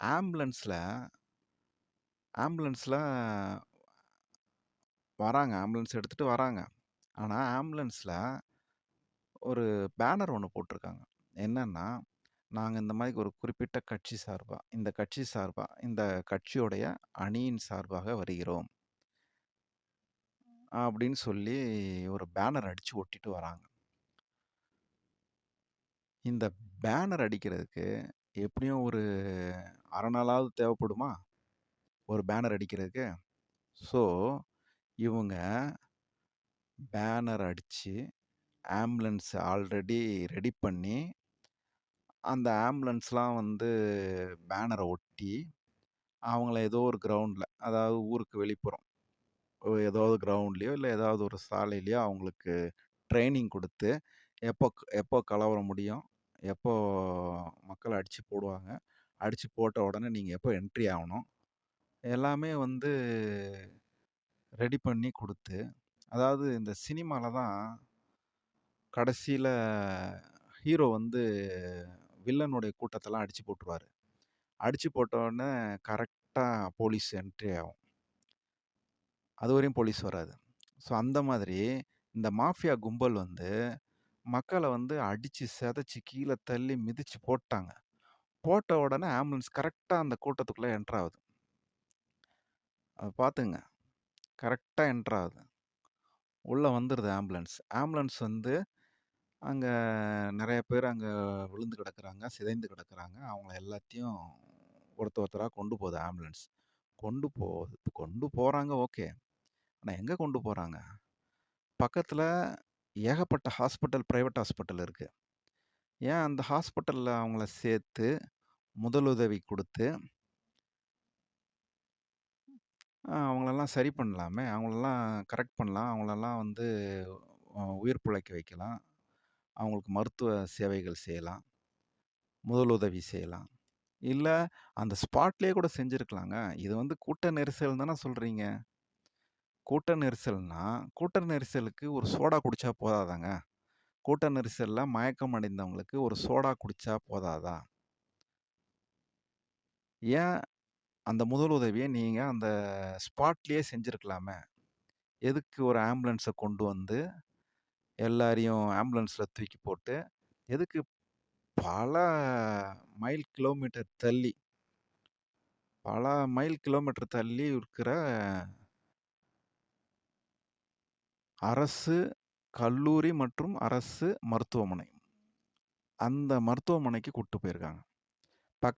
ஆம்புலன்ஸ்ல ஆம்புலன்ஸ்ல வராங்க. ஆம்புலன்ஸ் எடுத்துட்டு வராங்க. ஆனா, ஆம்புலன்ஸ்ல ஒரு பேனர் ஒண்ணு போட்டிருக்காங்க. என்னன்னா, நாங்க இந்த மாரி ஒரு குறிப்பிட்ட கட்சி சார்பா, இந்த கட்சி சார்பா, இந்த கட்சியுடைய அணியின் சார்பாக வருகிறோம். அப்படின்னு சொல்லி ஒரு பேனர் அடிச்சு ஒட்டிட்டு வராங்க. இந்த பேனர் அடிக்கிறதுக்கு எப்படியும் ஒரு அரை நாளாவது தேவைப்படுமா? ஒரு பேனர் அடிக்கிறதுக்கு. ஸோ, இவங்க பேனர் அடித்து ஆம்புலன்ஸ் ஆல்ரெடி ரெடி பண்ணி, அந்த ஆம்புலன்ஸ்லாம் வந்து பேனரை ஒட்டி, அவங்கள ஏதோ ஒரு கிரவுண்டில் அதாவது ஊருக்கு வெளிப்புறம், ஏதாவது கிரவுண்ட்லேயோ இல்லை ஏதாவது ஒரு சாலையிலையோ அவங்களுக்கு ட்ரைனிங் கொடுத்து எப்போ எப்போ கலவரம் முடியும், எப்போ மக்கள் அடித்து போடுவாங்க, அடித்து போட்ட உடனே நீங்கள் எப்போ என்ட்ரி ஆகணும் எல்லாமே வந்து ரெடி பண்ணி கொடுத்து அதாவது இந்த சினிமாவில் தான் கடைசியில் ஹீரோ வந்து வில்லனுடைய கூட்டத்தெல்லாம் அடித்து போட்டுருவார் அடித்து போட்ட உடனே போலீஸ் என்ட்ரி ஆகும். அதுவரையும் போலீஸ் வராது. ஸோ, அந்த மாதிரி இந்த மாஃபியா கும்பல் வந்து மக்களை வந்து அடித்து செதைச்சி கீழே தள்ளி மிதித்து போட்டாங்க. போட்ட உடனே ஆம்புலன்ஸ் கரெக்டாக அந்த கூட்டத்துக்குள்ளே என்ட்ராகுது அதை பார்த்துங்க கரெக்டாக என்ட்ராகுது உள்ளே ஆகுது. ஆம்புலன்ஸ். ஆம்புலன்ஸ் வந்து அங்கே நிறைய பேர் அங்கே விழுந்து கிடக்குறாங்க, சிதைந்து கிடக்குறாங்க. அவங்கள எல்லாத்தையும் ஒருத்தர் ஒருத்தராக கொண்டு போகுது ஆம்புலன்ஸ். கொண்டு போ கொண்டு போகிறாங்க ஓகே. ஆனால் எங்கே கொண்டு போகிறாங்க பக்கத்தில் ஏகப்பட்ட ஹாஸ்பிட்டல், ப்ரைவேட் ஹாஸ்பிட்டல் இருக்குது ஏன் அந்த ஹாஸ்பிட்டலில் அவங்கள சேர்த்து, முதலுதவி கொடுத்து அவங்களெல்லாம் சரி பண்ணலாமே! அவங்களெல்லாம் கரெக்ட் பண்ணலாம். அவங்களெல்லாம் வந்து உயிர் பிழைக்க வைக்கலாம். அவங்களுக்கு மருத்துவ சேவைகள் செய்யலாம். முதலுதவி செய்யலாம். இல்லை அந்த ஸ்பாட்லேயே கூட செஞ்சுருக்கலாங்க இது வந்து கூட்ட நெரிசல் தானே சொல்கிறீங்க கூட்ட நெரிசல்னா, கூட்ட நெரிசலுக்கு ஒரு சோடா குடிச்சா போதாதாங்க? கூட்ட நெரிசலில் மயக்கம் அடைந்தவங்களுக்கு ஒரு சோடா குடிச்சா போதாதா? ஏன் அந்த முதல் உதவியை நீங்கள் அந்த ஸ்பாட்லேயே செஞ்சுருக்கலாமே எதுக்கு ஒரு ஆம்புலன்ஸை கொண்டு வந்து, எல்லாரையும் ஆம்புலன்ஸில் தூக்கி போட்டு, எதுக்கு பல மைல் கிலோமீட்டர் தள்ளி பல மைல் கிலோமீட்டர் தள்ளி இருக்கிற அரசு கல்லூரி மற்றும் அரசு மருத்துவமனை. அந்த மருத்துவமனைக்கு கூட்டு போயிருக்காங்க.